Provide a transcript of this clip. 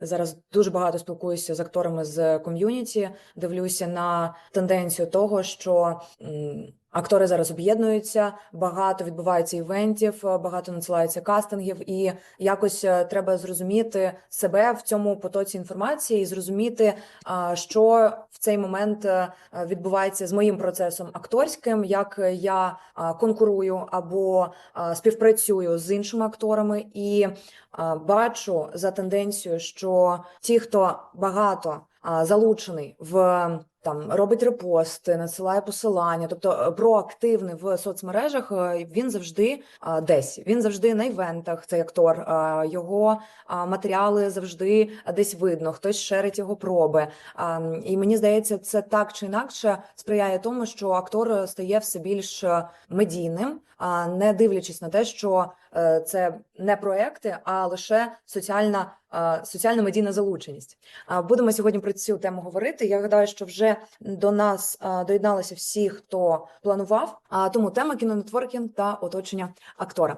Зараз дуже багато спілкуюся з акторами з ком'юніті, дивлюся на тенденцію того, що актори зараз об'єднуються, багато відбувається івентів, е, багато надсилається кастингів, і якось е, треба зрозуміти себе в цьому потоці інформації і зрозуміти, що в цей момент е, е, відбувається з моїм процесом акторським, як я конкурую або співпрацюю з іншими акторами, і бачу за тенденцією, що ті, хто багато залучений в там робить репости, надсилає посилання, тобто е, проактивний в соцмережах, е, він завжди десь. Він завжди на івентах, цей актор. Його матеріали завжди десь видно, хтось шерить його проби. А, І мені здається, це так чи інакше сприяє тому, що актор стає все більш е, медійним, а не дивлячись на те, що е, це не проекти, а лише соціальна. е, Соціальна медійна залученість. Будемо сьогодні про цю тему говорити. Я гадаю, що вже до нас доєдналися всі, хто планував. А тому тема кінонетворкінг та оточення актора.